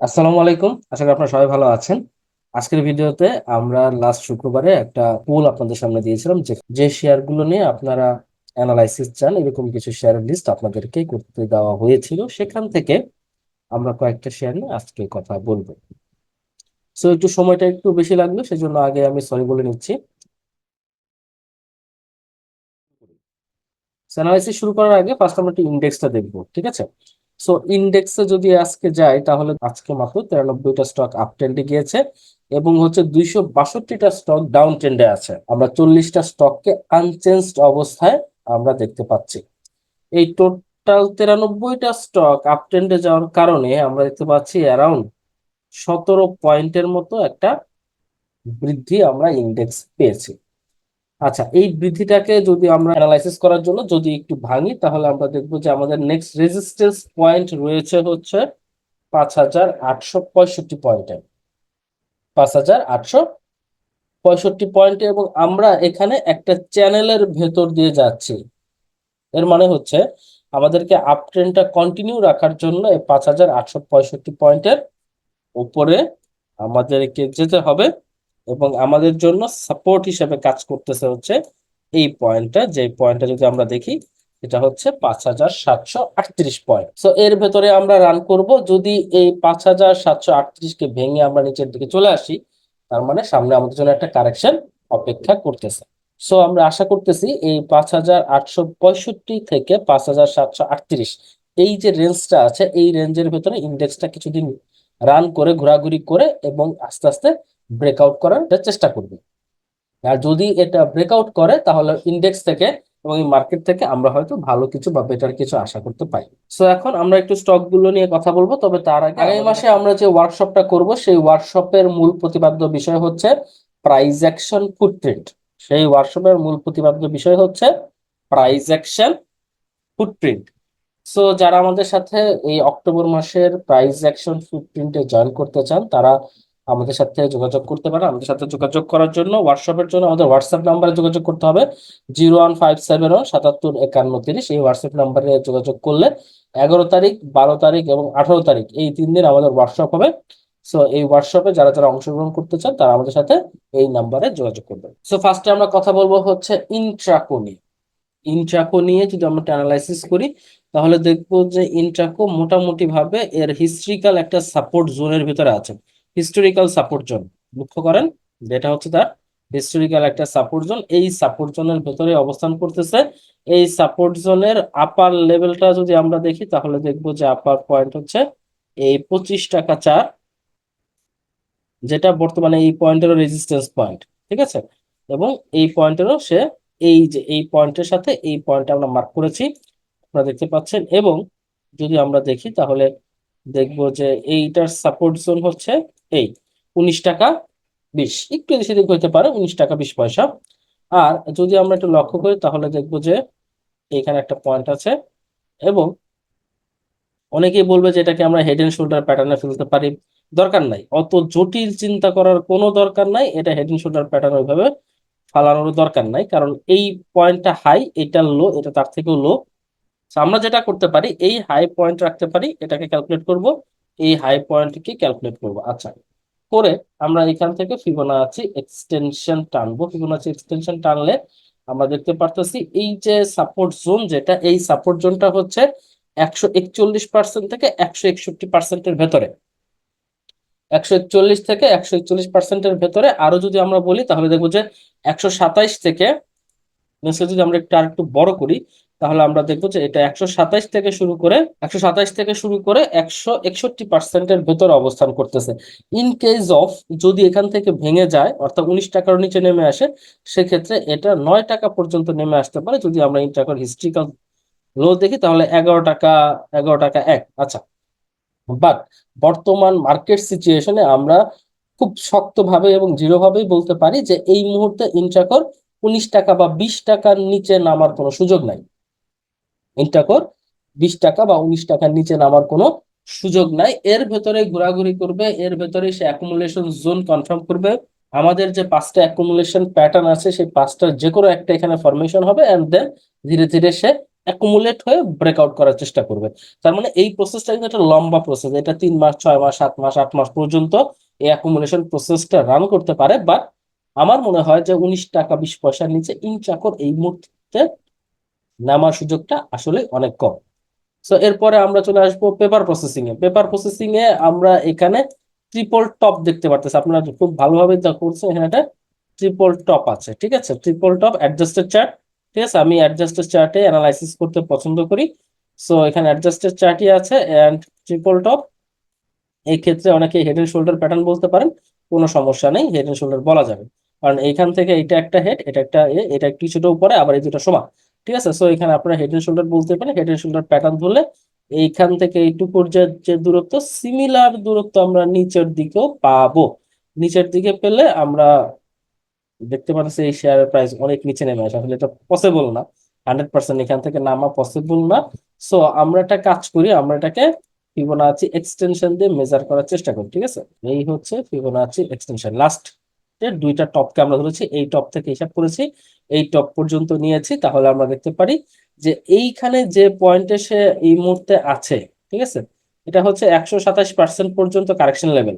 আসসালামু আলাইকুম। আশা করি আপনারা সবাই ভালো আছেন। আজকের ভিডিওতে আমরা লাস্ট শুক্রবারে একটা পোল আপনাদের সামনে দিয়েছিলাম যে যে শেয়ারগুলো নিয়ে আপনারা অ্যানালাইসিস চান, এরকম কিছু শেয়ারের লিস্ট আপনাদেরকে করতে দেওয়া হয়েছিল। সেখান থেকে আমরা কয়েকটা শেয়ার নিয়ে আজকে কথা বলব। সো একটু সময়টা একটু বেশি লাগল, সেজন্য আগে আমি সরি বলে নিচ্ছি। অ্যানালাইসিস শুরু করার আগে ফার্স্ট আমরা একটু ইন্ডেক্সটা দেখব, ঠিক আছে? সো ইন্ডেক্সে যদি আজকে যায় তাহলে আজকে মাত্র তিরানব্বইটা স্টক আপ ট্রেন্ডে গিয়েছে এবং হচ্ছে দুইশো বাষট্টিটা স্টক ডাউন ট্রেন্ডে আছে। আমরা চল্লিশটা স্টককে আনচেঞ্জড অবস্থায় আমরা দেখতে পাচ্ছি। এই টোটাল তিরানব্বইটা স্টক আপ ট্রেন্ডে যাওয়ার কারণে আমরা দেখতে পাচ্ছি অ্যারাউন্ড সতেরো পয়েন্টের মতো একটা বৃদ্ধি আমরা ইন্ডেক্স পেয়েছি। আচ্ছা এই বৃদ্ধিটাকে যদি আমরা অ্যানালাইসিস করার জন্য যদি একটু ভাঙি, তাহলে আমরা দেখব যে আমাদের নেক্সট রেজিস্ট্যান্স পয়েন্ট রয়েছে হচ্ছে পাঁচ হাজার আটশো পঁয়ষট্টি পয়েন্টে পাঁচ হাজার আটশো পঁয়ষট্টি পয়েন্টে এবং আমরা এখানে একটা চ্যানেলের ভেতর দিয়ে যাচ্ছি। এর মানে হচ্ছে আমাদেরকে আপ ট্রেন্ডটা কন্টিনিউ রাখার জন্য পাঁচ হাজার আটশো পঁয়ষট্টি পয়েন্টের উপরে আমাদেরকে যেতে হবে। এবং আমাদের জন্য সাপোর্ট হিসেবে কাজ করতেছে হচ্ছে এই পয়েন্টটা যে পয়েন্টটা যদি আমরা দেখি, এটা হচ্ছে পাঁচ হাজার সাতশো আটত্রিশ পয়েন্ট সো এর ভেতরে আমরা রান করব। যদি এই পাঁচ হাজার সাতশো আটত্রিশকে ভেঙে আমরা নিচের দিকে চলে আসি, তার মানে সামনে আমাদের জন্য একটা কারেকশন অপেক্ষা করতেছে। সো আমরা আশা করতেছি এই পাঁচ হাজার আটশো পঁয়ষট্টি থেকে পাঁচ হাজার সাতশো আটত্রিশ, এই যে রেঞ্জটা আছে, এই রেঞ্জের ভেতরে ইন্ডেক্সটা কিছুদিন রান করে, ঘোরাঘুরি করে এবং আস্তে আস্তে ব্রেকআউট করার চেষ্টা করবে। আর যদি এটা ব্রেকআউট করে তাহলে ইন্ডেক্স থেকে এবং এই মার্কেট থেকে আমরা হয়তো ভালো কিছু বা বেটার কিছু আশা করতে পারি। সো এখন আমরা একটু স্টকগুলো নিয়ে কথা বলব তবে তার আগে আগামী মাসে আমরা যে ওয়ার্কশপটা করব সেই ওয়ার্কশপের মূল প্রতিপাদ্য বিষয় হচ্ছে প্রাইস অ্যাকশন ফুটপ্রিন্ট সেই ওয়ার্কশপের মূল প্রতিপাদ্য বিষয় হচ্ছে প্রাইস অ্যাকশন ফুটপ্রিন্ট সো যারা আমাদের সাথে এই অক্টোবর মাসের প্রাইস অ্যাকশন ফুটপ্রিন্টে জয়েন করতে চান তারা আমাদের সাথে যোগাযোগ করতে পারেন। আমাদের সাথে যোগাযোগ করার জন্য হোয়াটসঅ্যাপের জন্য আমাদের হোয়াটসঅ্যাপ নাম্বারে যোগাযোগ করতে হবে। জিরো ওয়ান ফাইভ সেভেন সাতাত্তর একান্ন তিরিশ এই হোয়াটসঅ্যাপ নাম্বারে যোগাযোগ করলে এগারো তারিখ, বারো তারিখ এবং আঠারো তারিখ এই তিন দিন আমাদের হোয়াটসঅ্যাপ হবে। সো এই ওয়ার্কশপে যারা যারা অংশগ্রহণ করতে চান, তারা আমাদের সাথে এই নাম্বারে যোগাযোগ করবেন। সো ফার্স্টে আমরা কথা বলব হচ্ছে ইন্ট্রাকো নিয়ে। ইন্ট্রাকো নিয়ে যদি আমরা অ্যানালাইসিস করি, তাহলে দেখব যে ইন্ট্রাকো মোটামুটি ভাবে এর হিস্ট্রিক্যাল একটা সাপোর্ট জোনের ভিতরে আছে। হিস্টোরিক্যাল সাপোর্ট জোন লক্ষ্য করেন, যেটা হচ্ছে তার হিস্টোরিক্যাল একটা সাপোর্ট জোন এই সাপোর্ট জোনের ভেতরে অবস্থান করতেছে। এই সাপোর্ট জোনের আপার লেভেলটা যদি আমরা দেখি, তাহলে দেখব যে আপার পয়েন্ট হচ্ছে এই পঁচিশ টাকা চার, যেটা বর্তমানে এই পয়েন্টেরও রেজিস্ট্যান্স পয়েন্ট ঠিক আছে? এবং এই পয়েন্টেরও সে এই যে এই পয়েন্টের সাথে এই পয়েন্ট আমরা মার্ক করেছি, আপনারা দেখতে পাচ্ছেন। এবং যদি আমরা দেখি, তাহলে দেখব যে এইটার সাপোর্ট জোন হচ্ছে এই উনিশ টাকা বিশ। একটু এদিক সেদিক হইতে পারে, উনিশ টাকা বিশ পয়সা। আর যদি আমরা একটু লক্ষ্য করি, তাহলে দেখব যে এখানে একটা পয়েন্ট আছে এবং অনেকেই বলবে যে এটাকে আমরা হেড এন্ড শোল্ডার প্যাটার্নে ফেলতে পারি। দরকার নাই। অত জটিল চিন্তা করার কোনো দরকার নাই। এটা হেড এন্ড শোল্ডার প্যাটার্ন ওইভাবে ফালানোর দরকার নাই। কারণ এই পয়েন্টটা হাই এটা লো এটা তার থেকেও লো আমরা যেটা করতে পারি, এই হাই পয়েন্ট রাখতে পারি, এটাকে ক্যালকুলেট করব। এই হাই পয়েন্টকে ক্যালকুলেট করব? আচ্ছা করে আমরা এখান থেকে ফিবোনাচি এক্সটেনশন টানবো। ফিবোনাচি এক্সটেনশন টানলে আমরা দেখতে পারতেছি এই যে সাপোর্ট জোন যেটা, এই সাপোর্ট জোনটা হচ্ছে একশো একচল্লিশ পার্সেন্ট থেকে একশো একষট্টি পার্সেন্টের ভেতরে। একশো একচল্লিশ থেকে একশো একচল্লিশ পার্সেন্টের ভেতরে। আরও যদি আমরা বলি, তাহলে দেখব যে একশো সাতাইশ থেকে যদি আমরা একটু আর একটু বড় করি তাহলে আমরা দেখব যে এটা একশো সাতাইশ থেকে শুরু করে, একশো সাতাইশ থেকে শুরু করে একশো একষট্টি পার্সেন্টের ভেতরে অবস্থান করতেছে। ইন কেস অফ যদি এখান থেকে ভেঙে যায়, অর্থাৎ উনিশ টাকার নিচে নেমে আসে, সেক্ষেত্রে এটা নয় টাকা পর্যন্ত নেমে আসতে পারে। যদি আমরা ইন টাকার হিস্ট্রিক্যাল লো দেখি, তাহলে এগারো টাকা এগারো টাকা এক। আচ্ছা বাট বর্তমান মার্কেট সিচুয়েশনে আমরা খুব শক্তভাবে এবং দৃঢ়ভাবেই বলতে পারি যে এই মুহূর্তে ইন্ট্রাকর উনিশ টাকা বা বিশ টাকার নিচে নামার কোনো সুযোগ নাই। ইন্টাকর বিশ টাকা বা উনিশ টাকার নিচে নামার কোনো সুযোগ নাই। এর ভেতরে ঘোরাঘুরি করবে, এর ভেতরে সে অ্যাকুমুলেশন জোন কনফার্ম করবে। আমাদের যে পাঁচটা অ্যাকুমুলেশন প্যাটার্ন আছে, সেই পাঁচটার যে কোনো একটা এখানে ফরমেশন হবে অ্যান্ড দেন ধীরে ধীরে সে অ্যাকুমুলেট হয়ে ব্রেকআউট করার চেষ্টা করবে। তার মানে এই প্রসেসটা কিন্তু একটা লম্বা প্রসেস এটা তিন মাস, ছয় মাস, সাত মাস, আট মাস পর্যন্ত এই অ্যাকুমুলেশন প্রসেসটা রান করতে পারে। বাট আমার মনে হয় যে উনিশ টাকা, বিশ পয়সার নিচে ইনচাকর এই মুহূর্তে নামার সুযোগটা আসলে অনেক কম। সো এরপরে আমরা চলে আসব পেপার প্রসেসিং এ। পেপার প্রসেসিং এ আমরা এখানে ট্রিপল টপ দেখতে পারতেছি। আপনারা খুব ভালোভাবে করছে এখানে একটা ট্রিপল টপ আছে, ঠিক আছে? ট্রিপল টপ অ্যাডজাস্টেড চার্ট ঠিক আছে? আমি অ্যাডজাস্টেড চার্টে অ্যানালাইসিস করতে পছন্দ করি। সো এখানে অ্যাডজাস্টেড চার্টই আছে অ্যান্ড ট্রিপল টপ এই ক্ষেত্রে অনেকে হেড এন্ড শোল্ডার প্যাটার্ন বলতে পারেন, কোনো সমস্যা নেই হেড এন্ড শোল্ডার বলা যাবে। কারণ এইখান থেকে এটা একটা হেড এটা একটা এটা একটু ছোট উপরে, আবার এই দুটো সমান। ঠিক আছে? সো এখানে আপনারা হেড এন্ড শোল্ডার বলতে পারেন হেড এন্ড শোল্ডার প্যাটার্ন ধরলে এইখান থেকে এইটুকুর যে যে দূরত্ব সিমিলার দূরত্ব আমরা নিচের দিকেও পাবো। নিচের দিকে পেলে আমরা দেখতে পাচ্ছি এই শেয়ারের প্রাইস অনেক নিচে নেমে আসে। আসলে এটা পসিবল না। হান্ড্রেড পার্সেন্ট এখান থেকে নামা পসিবল না। সো আমরা একটা কাজ করি, আমরা এটাকে ফিবোনাচি এক্সটেনশন দিয়ে মেজার করার চেষ্টা করি, ঠিক আছে? এই হচ্ছে ফিবোনাচি এক্সটেনশন লাস্ট দুইটা টপকে আমরা ধরেছি, এই টপ থেকে হিসাব করেছি, এই টপ পর্যন্ত নিয়েছি, তাহলে আমরা দেখতে পারি যে এইখানে যে পয়েন্টে সে এই মুহূর্তে আছে, ঠিক আছে? এটা হচ্ছে একশো সাতাশ পার্সেন্ট পর্যন্ত কারেকশন লেভেল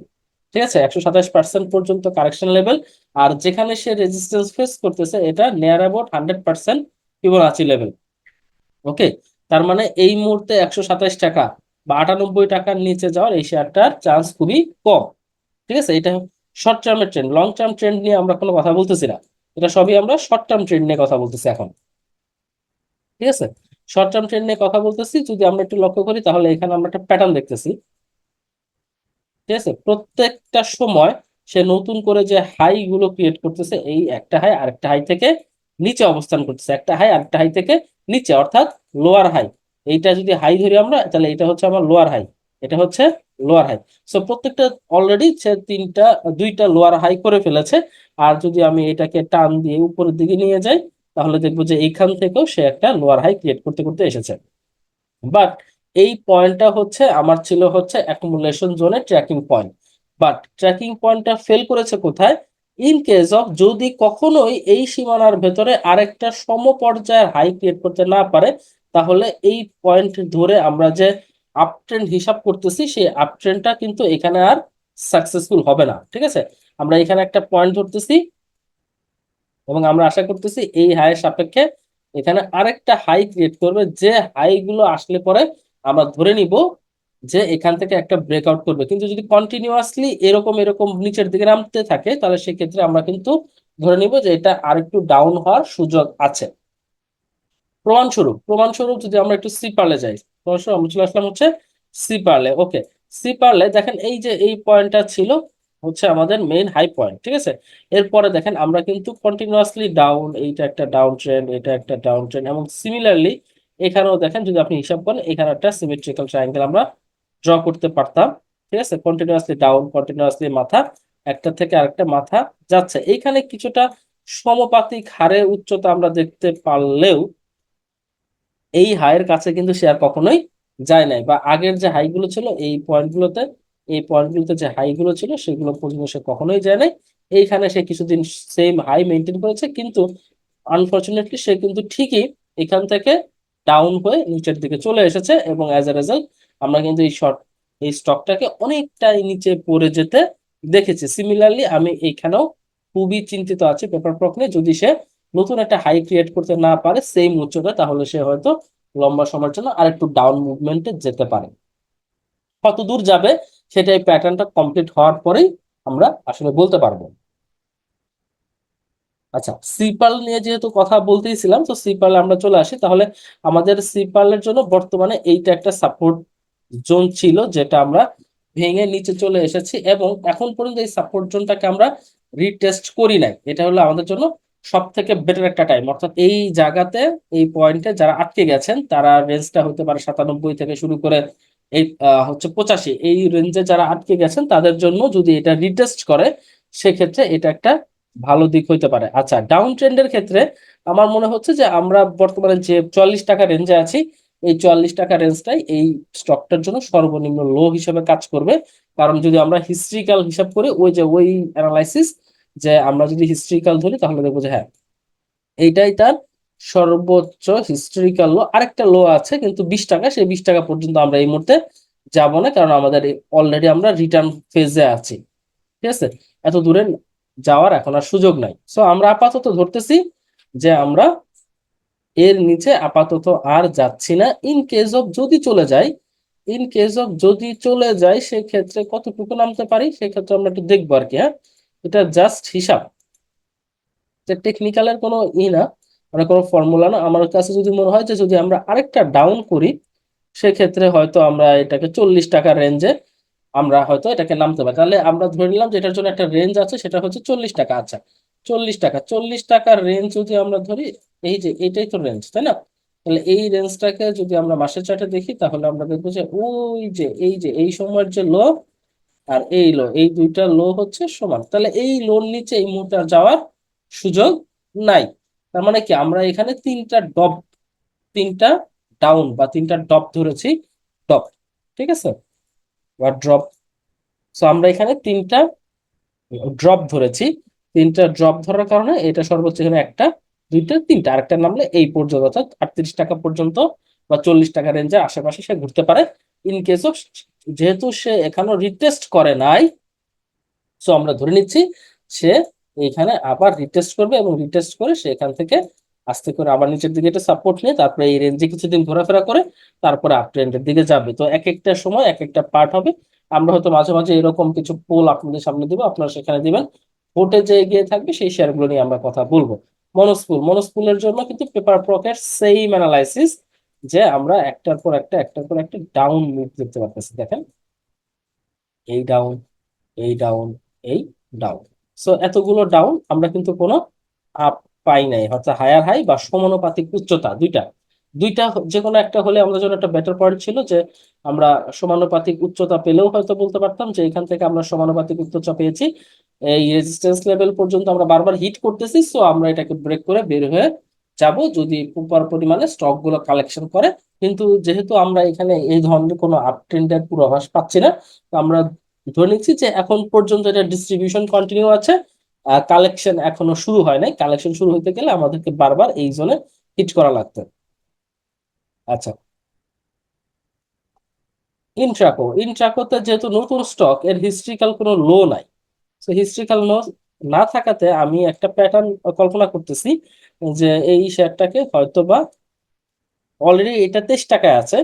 ঠিক আছে? একশো সাতাশ পার্সেন্ট পর্যন্ত কারেকশন লেভেল আর যেখানে সে রেজিস্ট্যান্স ফেস করতেছে, এটা near about hundred percent Fibonacci level okay তার মানে এই মুহূর্তে একশো সাতাশ টাকা বা আটানব্বই টাকার নিচে যাওয়ার এই শেয়ারটার চান্স খুবই কম, ঠিক আছে? এটা শর্ট টার্মের ট্রেন্ড লং টার্ম ট্রেন্ড নিয়ে আমরা কোনো কথা বলতেছি না। এটা সবই আমরা শর্ট টার্ম ট্রেন্ড নিয়ে কথা বলতেছি এখন। ঠিক আছে? শর্ট টার্ম ট্রেন্ড নিয়ে কথা বলতেছি, যদি আমরা একটু লক্ষ্য করি, তাহলে এখানে আমরা একটা প্যাটার্ন দেখতেছি। ঠিক আছে? প্রত্যেকটা সময় সে নতুন করে যে হাই গুলো ক্রিয়েট করতেছে, এই একটা হাই আরেকটা হাই থেকে নিচে অবস্থান করতেছে। একটা হাই আরেকটা হাই থেকে নিচে, অর্থাৎ লোয়ার হাই এইটা যদি হাই ধরি আমরা, তাহলে এটা হচ্ছে আমার লোয়ার হাই এটা হচ্ছে লোয়ার হাই সো প্রত্যেকটা অলরেডি সে তিনটা, দুইটা লোয়ার হাই করে ফেলেছে। আর যদি আমি এটাকে টান দিয়ে উপরের দিকে নিয়ে যাই, তাহলে দেখব যে এইখান থেকেও সে একটা লোয়ার হাই ক্রিয়েট করতে করতে এসেছে। বাট এই পয়েন্টটা হচ্ছে, আমার ছিল হচ্ছে অ্যাকুমুলেশন জোনে ট্র্যাকিং পয়েন্ট বাট ট্র্যাকিং পয়েন্টটা ফেল করেছে কোথায়? ইন কেস অফ যদি কখনোই এই সীমানার ভেতরে আরেকটা সমপর্যায়ের হাই ক্রিয়েট করতে না পারে, তাহলে এই পয়েন্ট ধরে আমরা যে আপ ট্রেন্ড হিসাব করতেছি, সেই আপ ট্রেন্ডটা কিন্তু এখানে আর সাকসেসফুল হবে না, ঠিক আছে? আমরা এখানে একটা পয়েন্ট ধরতেছি এবং আমরা আশা করতেছি এই হাইয়ের সাপেক্ষে এখানে আরেকটা হাই ক্রিয়েট করবে, যে হাই গুলো আসলে পরে আমরা ধরে নিব যে এখান থেকে একটা ব্রেকআউট করবে। কিন্তু যদি কন্টিনিউয়াসলি এরকম এরকম নিচের দিকে নামতে থাকে, তাহলে সেক্ষেত্রে আমরা কিন্তু ধরে নিব যে এটা আরেকটু ডাউন হওয়ার সুযোগ আছে। প্রমাণস্বরূপ প্রমাণস্বরূপ যদি আমরা একটু সি পার্লে যাই আমরা চলে আসলাম হচ্ছে C Parle okay C Parle দেখেন এই যে এই পয়েন্টটা ছিল হচ্ছে আমাদের মেইন হাই পয়েন্ট ঠিক আছে? এরপরে দেখেন আমরা কিন্তু কন্টিনিউয়াসলি ডাউন এইটা একটা ডাউন ট্রেন্ড এটা একটা ডাউন ট্রেন্ড এবং সিমিলারলি এখানেও দেখেন যদি আপনি হিসাব করেন, এখানে একটা সিমেট্রিক্যাল ট্রায়াঙ্গেল আমরা ড্র করতে পারতাম, ঠিক আছে? কন্টিনিউয়াসলি ডাউন কন্টিনিউয়াসলি মাথা, একটা থেকে আরেকটা মাথা যাচ্ছে। এইখানে কিছুটা সমাপাতিক হারে উচ্চতা আমরা দেখতে পারলেও এই হাইয়ের কাছে কিন্তু আর কখনোই যায় নাই। বা আগের যে হাইগুলো ছিল, এই পয়েন্টগুলোতে এই পয়েন্টগুলোতে যে হাইগুলো ছিল, সেগুলো পর্যন্ত সে কখনোই যায় নাই। এইখানে সে কিছুদিন সেম হাই মেনটেন করেছে, কিন্তু আনফরচুনেটলি সে কিন্তু ঠিকই এখান থেকে ডাউন হয়ে নিচের দিকে চলে এসেছে এবং অ্যাজ এ রেজাল্ট আমরা কিন্তু এই শর্ট এই স্টকটাকে অনেকটাই নিচে পড়ে যেতে দেখেছি। সিমিলারলি আমি এইখানেও খুবই চিন্তিত আছি পেপার প্রক নিয়ে। যদি সে নতুন একটা হাই ক্রিয়েট করতে না পারে সেম উচ্চতা, তাহলে সে হয়তো লম্বা সময়ের জন্য আরেকটু ডাউন মুভমেন্টে যেতে পারে। কত দূর যাবে সেটা এই প্যাটার্নটা কমপ্লিট হওয়ার পরেই আমরা আসলে বলতে পারব। আচ্ছা সিপাল নিয়ে যেহেতু কথা বলতেইছিলাম, তো সিপালে আমরা চলে আসি। তাহলে আমাদের সিপালের জন্য বর্তমানে এইটা একটা সাপোর্ট জোন ছিল, যেটা আমরা ভেঙে নিচে চলে এসেছি এবং এখন পর্যন্ত এই সাপোর্ট জোনটাকে আমরা রিটেস্ট করি নাই। এটা হলো আমাদের জন্য সব থেকে বেটার একটা টাইম অর্থাৎ এই জায়গাতে, এই পয়েন্টে যারা আটকে গেছেন, তারা রেঞ্জটা হতে পারে সাতানব্বই থেকে শুরু করে এই হচ্ছে পঁচাশি। এই রেঞ্জে যারা আটকে গেছেন, তাদের জন্য যদি এটা রিটেস্ট করে, সেক্ষেত্রে এটা একটা ভালো দিক হইতে পারে। আচ্ছা ডাউন ট্রেন্ডের ক্ষেত্রে আমার মনে হচ্ছে যে আমরা বর্তমানে যে চুয়াল্লিশ টাকা রেঞ্জে আছি, এই চুয়াল্লিশ টাকা রেঞ্জটাই এই স্টকটার জন্য সর্বনিম্ন লো হিসেবে কাজ করবে। কারণ যদি আমরা হিস্ট্রিক্যাল হিসাব করি, ওই যে, ওই অ্যানালাইসিস যে আমরা যদি হিস্ট্রিক্যাল ধরি, তাহলে দেখব যে হ্যাঁ এইটাই তার সর্বোচ্চ হিস্টোরিক্যাল লো আরেকটা লো আছে, কিন্তু বিশ টাকা, সেই বিশ টাকা পর্যন্ত আমরা এই মুহূর্তে যাব না, কারণ আমাদের অলরেডি আমরা রিটার্ন ফেজে আছি। ঠিক আছে? এত দূরে যাওয়ার এখন আর সুযোগ নাই। সো আমরা আপাতত ধরতেছি যে আমরা এর নিচে আপাতত আর যাচ্ছি না। ইন কেস অফ যদি চলে যাই ইন কেস অফ যদি চলে যায় সেক্ষেত্রে কতটুকু নামতে পারি? সেক্ষেত্রে আমরা একটু দেখব আর কি হ্যাঁ? এটা জাস্ট হিসাব। টেকনিক্যালের কোনো ই না মানে কোনো ফর্মুলা না। আমার কাছে যদি মনে হয় যে যদি আমরা আরেকটা ডাউন করি, সেক্ষেত্রে হয়তো আমরা এটাকে চল্লিশ টাকার রেঞ্জে আমরা হয়তো এটাকে নামতে পারি। তাহলে আমরা ধরে নিলাম যে এটার জন্য একটা রেঞ্জ আছে, সেটা হচ্ছে চল্লিশ টাকা। আচ্ছা চল্লিশ টাকা, চল্লিশ টাকার রেঞ্জ যদি আমরা ধরি, এই যে এটাই তো রেঞ্জ তাই না? তাহলে এই রেঞ্জটাকে যদি আমরা মাসের চার্টে দেখি, তাহলে আমরা দেখব যে ওই যে, এই যে, এই সময়ের যে লো আর এই লো, এই দুইটা লো হচ্ছে সমান। তাহলে এই লোর নিচে এই মুহূর্তে যাওয়ার সুযোগ নাই। তার মানে কি? আমরা এখানে তিনটা ডপ তিনটা ডাউন বা তিনটা ডপ ধরেছি ডপ ঠিক আছে? বা ড্রপ সো আমরা এখানে তিনটা ড্রপ ধরেছি। তিনটা ড্রপ ধরার কারণে এটা সর্বোচ্চ এখানে একটা, দুইটা, তিনটা। আরেকটা নামলে এই পর্যন্ত, অর্থাৎ আটত্রিশ টাকা পর্যন্ত বা চল্লিশ টাকা রেঞ্জের আশেপাশে সে ঘুরতে পারে। ইন কেস অফ যেহেতু সে এখনও রিটেস্ট করে নাই সো আমরা ধরে নিচ্ছি সে এখানে আবার রিটেস্ট করবে এবং রিটেস্ট করে সে এখান থেকে আস্তে করে আবার নিচের দিকে একটা সাপোর্ট নিয়ে তারপরে এই রেঞ্জে কিছুদিন ঘোরাফেরা করে তারপরে আপ ট্রেন্ডের দিকে যাবে। তো এক একটা সময় এক একটা পার্ট হবে। আমরা হয়তো মাঝে মাঝে এরকম কিছু পোল আপনাদের সামনে দিব, আপনারা সেখানে দিবেন। ভোটে যে এগিয়ে থাকবে সেই শেয়ারগুলো নিয়ে আমরা কথা বলব। মনোস্পুল মনোস্পুলের জন্য কিন্তু পেপার প্রকেট সেম অ্যানালাইসিস যে আমরা একটার পর একটা, একটার পর একটা ডাউন মুভ দেখতে পাচ্ছি দেখেন, এই ডাউন এই ডাউন এই ডাউন সো এতগুলো ডাউন আমরা কিন্তু কোনো আপ পাই নাই, অর্থাৎ হায়ার হাই বা সমানুপাতিক উচ্চতা দুইটা। দুইটা যে কোনো একটা হলে আমাদের জন্য একটা বেটার পয়েন্ট ছিল যে আমরা সমানুপাতিক উচ্চতা পেলেও হয়তো বলতে পারতাম যে এখান থেকে আমরা সমানুপাতিক উচ্চতা পেয়েছি। এই রেজিস্ট্যান্স লেভেল পর্যন্ত আমরা বারবার হিট করতেছি সো আমরা এটাকে ব্রেক করে বের হয়ে যাব যদি প্রপার পরিমাণে স্টকগুলো কালেকশন করে। কিন্তু যেহেতু আমরা এখানে এই ধরনের কোনো আপ ট্রেন্ডের পূর্বাভাস পাচ্ছি না, তো আমরা ধরে নিচ্ছি যে এখন পর্যন্ত এটা ডিস্ট্রিবিউশন কন্টিনিউ আছে কালেকশন এখনও শুরু হয় নাই। কালেকশন শুরু হতে গেলে আমাদেরকে বারবার এই জোনে হিট করা লাগতো আচ্ছা। ইনট্রাকো ইনট্রাকোতে যেহেতু নতুন স্টক এর হিস্ট্রিক্যাল কোনো লো নাই। তো হিস্ট্রিক্যাল লো না থাকাতে আমি একটা প্যাটার্ন কল্পনা করতেছি। যে এই শেয়ারটাকে হয়তো বা অলরেডি এটা তেইশ টাকায় আছে।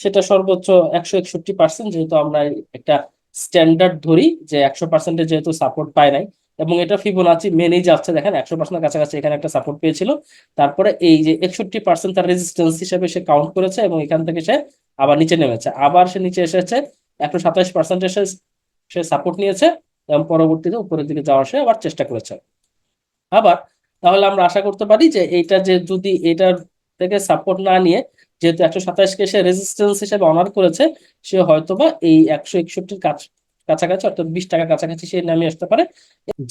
সেটা সর্বোচ্চ একশো একষট্টি পার্সেন্ট যেহেতু আমরা একটা স্ট্যান্ডার্ড ধরি যে একশো পার্সেন্টের যেহেতু সাপোর্ট পায় নাই। এবং এটা ফিবোনাচি মেনেই যাচ্ছে, দেখেন একশো পার্সেন্টের কাছাকাছি এখানে একটা সাপোর্ট পেয়েছিল। তারপরে এই যে একষট্টি পার্সেন্ট তার রেজিস্ট্যান্স হিসেবে সে কাউন্ট করেছে এবং এখান থেকে সে আবার নিচে নেমেছে। আবার সে নিচে এসেছে, একশো সাতাশ পার্সেন্ট এসে সে সাপোর্ট নিয়েছে এবং পরবর্তীতে উপরের দিকে যাওয়ার সে আবার চেষ্টা করেছে। আবার তাহলে আমরা আশা করতে পারি যে এইটা যে যদি এটার থেকে সাপোর্ট না নিয়ে যেহেতু একশো সাতাশকে সে রেজিস্ট্যান্স হিসেবে অনার করেছে, সে হয়তোবা এই একশো একষট্টির কাছ, কাছাকাছি অর্থাৎ বিশ টাকা কাছাকাছি সে নামে আসতে পারে।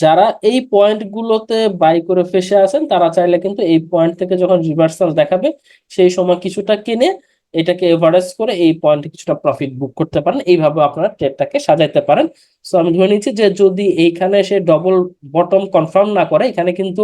যারা এই পয়েন্ট গুলোতে বাই করে ফেসে আছেন, তারা চাইলে কিন্তু এই পয়েন্ট থেকে যখন রিভার্সাল দেখাবে, সেই সময় কিছুটা কিনে এটাকে এভারেজ করে এই পয়েন্টে কিছুটা প্রফিট বুক করতে পারেন। এইভাবে আপনারা ট্রেডটাকে সাজাইতে পারেন। সো আমি ধরে নিচ্ছি যে যদি এইখানে সে ডবল বটম কনফার্ম না করে, এখানে কিন্তু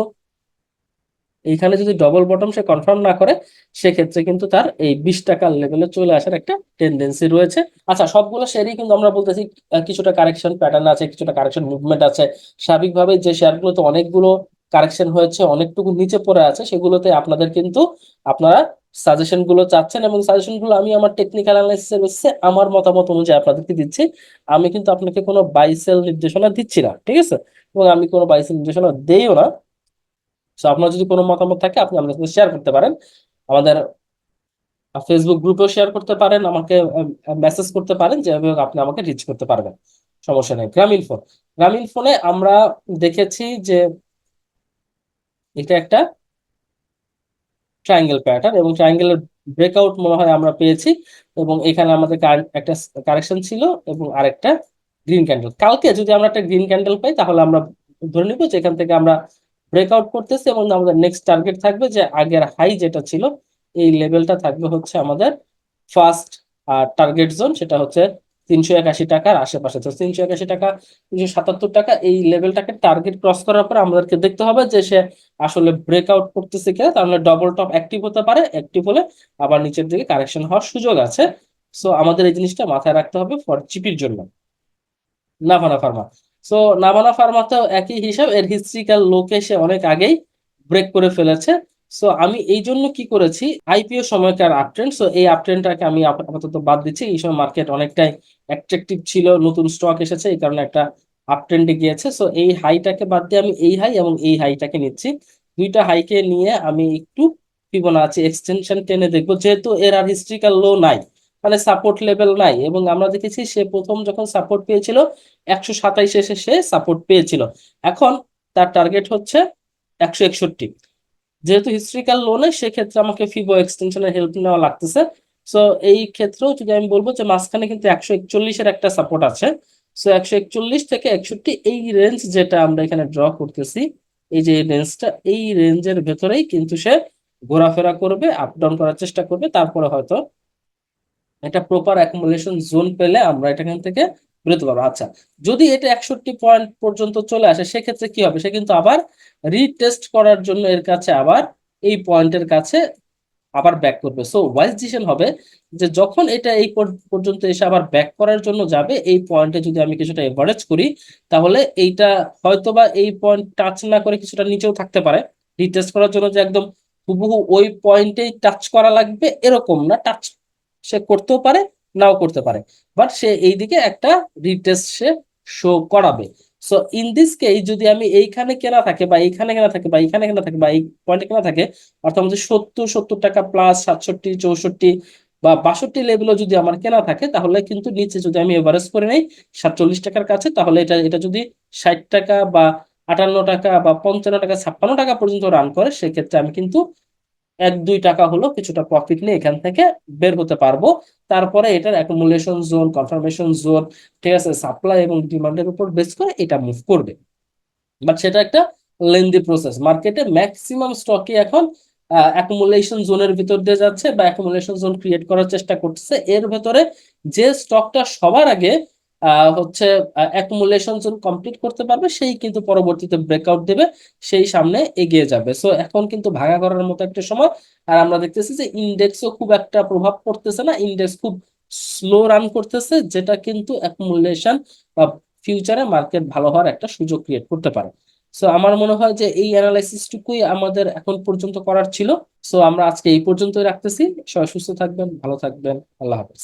এইখানে যদি ডবল বটম সে কনফার্ম না করে, সেক্ষেত্রে কিন্তু তার এই বিশ টাকার লেভেলে চলে আসার একটা টেন্ডেন্সি রয়েছে। আচ্ছা সবগুলো শেয়ারই কিন্তু আমরা বলতেছি কিছুটা কারেকশন প্যাটার্ন আছে, কিছুটা কারেকশন মুভমেন্ট আছে। স্বাভাবিকভাবে যে শেয়ারগুলোতে অনেকগুলো কারেকশন হয়েছে, অনেকটুকু নিচে পড়ে আছে, সেগুলোতে আপনাদের কিন্তু আপনারা সাজেশনগুলো চাচ্ছেন এবং সাজেশনগুলো আমি আমার টেকনিক্যাল অ্যানালাইসিসের বেসিসে আমার মতামত অনুযায়ী আপনাদেরকে দিচ্ছি। আমি কিন্তু আপনাকে কোনো বাইসেল নির্দেশনা দিচ্ছি না, ঠিক আছে? এবং আমি কোনো বাইসেল নির্দেশনা দেইও না। সো আপনার যদি কোনো মতামত থাকে, আপনি আমাদের সাথে শেয়ার করতে পারেন। আমাদের ফেসবুক গ্রুপেও শেয়ার করতে পারেন, আমাকে মেসেজ করতে পারেন যেভাবে আপনি আমাকে রিচ করতে পারবেন। সমস্যা নেই। গ্রামীণ ফোন গ্রামীণ ফোনে আমরা দেখেছি যে এটা একটা ট্রায়াঙ্গেল প্যাটার্ন এবং ট্রায়াঙ্গেলের ব্রেকআউট মনে হয় আমরা পেয়েছি এবং এখানে আমাদের একটা কারেকশন ছিল এবং আরেকটা গ্রিন ক্যান্ডেল কালকে যদি আমরা একটা গ্রিন ক্যান্ডেল পাই, তাহলে আমরা ধরে নিব যে এখান থেকে আমরা ব্রেকআউট করতেছে এবং আমাদের নেক্সট টার্গেট থাকবে যে আগের হাই যেটা ছিল, এই লেভেলটা থাকবে হচ্ছে আমাদের ফার্স্ট টার্গেট জোন সেটা হচ্ছে তিনশো একাশি টাকার আশেপাশে। তো তিনশো একাশি টাকা, তিনশো সাতাত্তর টাকা, এই লেভেলটাকে টার্গেট ক্রস করার পর আমাদেরকে দেখতে হবে যে সে আসলে ব্রেকআউট করতেছে কিনা তাহলে ডবল টপ অ্যাক্টিভ হতে পারে অ্যাক্টিভ হলে আবার নিচের দিকে কারেকশন হওয়ার সুযোগ আছে। সো আমাদের এই জিনিসটা মাথায় রাখতে হবে ফর চিপির জন্য। নাভানা ফার্মা। সো নাভানা ফার্মাতেও একই হিসাব, এর হিস্ট্রিক্যাল লোকে সে অনেক আগেই ব্রেক করে ফেলেছে। সো আমি এই জন্য কি করেছি আইপিও সময়কার আপট্রেন্ড সো এই আপট্রেন্ডটাকে আমি আপাতত বাদ দিচ্ছি। এই সময় মার্কেট অনেকটাই অ্যাট্রাকটিভ ছিল, নতুন স্টক এসেছে, এই কারণে একটা আপট্রেন্ডে গিয়েছে। সো এই হাইটাকে বাদ দিয়ে আমি এই হাই এবং এই হাইটাকে নিচ্ছি। দুইটা হাইকে নিয়ে আমি একটু ফিবোনাচি এক্সটেনশন টেনে দেখব, যেহেতু এর আর হিস্ট্রিক্যাল লো নাই। মানে সাপোর্ট লেভেল নাই। এবং আমরা দেখেছি সে প্রথম যখন সাপোর্ট পেয়েছিল, একশো সাতাইশে এসে সে সাপোর্ট পেয়েছিল। এখন তার টার্গেট হচ্ছে একশো একষট্টি। যেহেতু হিস্ট্রিক্যাল লো নেই সেক্ষেত্রে আমাকে ফিবো এক্সটেনশনের হেল্প নেওয়া লাগতেছে। সো এই ক্ষেত্রেও যদি আমি বলব যে মাঝখানে কিন্তু একশো একচল্লিশের একটা সাপোর্ট আছে। সো একশো একচল্লিশ থেকে একষট্টি, এই রেঞ্জ যেটা আমরা এখানে ড্র করতেছি, এই যে রেঞ্জটা এই রেঞ্জের ভেতরেই কিন্তু সে ঘোরাফেরা করবে আপ ডাউন করার চেষ্টা করবে। তারপরে হয়তো একটা প্রপার অ্যাকুমুলেশন জোন পেলে আমরা এখান থেকে বেরোতে পারব। আচ্ছা যদি এটা একষট্টি পয়েন্ট পর্যন্ত চলে আসে, সেক্ষেত্রে কি হবে? সে কিন্তু আবার রিটেস্ট করার জন্য এর কাছে আবার এই পয়েন্টের কাছে আবার ব্যাক করবে। সো ওয়াইজ ডিসিশন হবে যে যখন এটা এই পর্যন্ত এসে আবার ব্যাক করার জন্য যাবে, এই পয়েন্টে যদি আমি কিছুটা এভারেজ করি, তাহলে এইটা হয়তোবা এই পয়েন্ট টাচ না করে কিছুটা নিচেও থাকতে পারে। রিটেস্ট করার জন্য যে একদম হুবহু ওই পয়েন্টেই টাচ করা লাগবে, এরকম না। টাচ সে করতেও পারে, নাও করতে পারে। বাট সে এইদিকে একটা রিটেস্ট সে শো করাবে। সো ইন দিস কেস যদি আমি এইখানে কেনা থাকে বা এইখানে কেনা থাকে বা এইখানে কেনা থাকে বা এই পয়েন্টে কেনা থাকে, অর্থাৎ আমাদের সত্তর সত্তর টাকা প্লাস সাতষট্টি, চৌষট্টি বা বাষট্টি লেভেলও যদি আমার কেনা থাকে, তাহলে কিন্তু নিচে যদি আমি এভারেজ করে নেই, সাতচল্লিশ টাকার কাছে, তাহলে এটা এটা যদি ষাট টাকা বা আটান্ন টাকা বা পঞ্চান্ন টাকা, ছাপ্পান্ন টাকা পর্যন্ত রান করে, সেক্ষেত্রে আমি কিন্তু এক, দুই টাকা হলো কিছুটা প্রফিট নিয়ে এখান থেকে বের হতে পারব। তারপরে এটার অ্যাকুমুলেশন জোন কনফার্মেশন জোন ঠিক আছে সাপ্লাই এবং ডিমান্ডের উপর বেস করে এটা মুভ করবে। বাট সেটা একটা লেন্দি প্রসেস মার্কেটে ম্যাক্সিমাম স্টকে এখন অ্যাকুমুলেশন জোনের ভিতর দিয়ে যাচ্ছে বা অ্যাকুমুলেশন জোন ক্রিয়েট করার চেষ্টা করতেছে। এর ভেতরে যে স্টকটা সবার আগে হচ্ছে অ্যাকুমুলেশন জোন কমপ্লিট করতে পারবে, সেই কিন্তু পরবর্তীতে ব্রেকআউট দেবে, সেই সামনে এগিয়ে যাবে। সো এখন কিন্তু ভাঙা করার মতো একটা সময়, আর আমরা দেখতেছি যে ইন্ডেক্সও খুব একটা প্রভাব পড়তেছে না। ইন্ডেক্স খুব স্লো রান করতেছে, যেটা কিন্তু অ্যাকুমুলেশন বা ফিউচারে মার্কেট ভালো হওয়ার একটা সুযোগ ক্রিয়েট করতে পারে। সো আমার মনে হয় যে এই অ্যানালাইসিসটুকুই আমাদের এখন পর্যন্ত করার ছিল। সো আমরা আজকে এই পর্যন্তই রাখতেছি। সুস্থ থাকবেন, ভালো থাকবেন। আল্লাহ হাফেজ।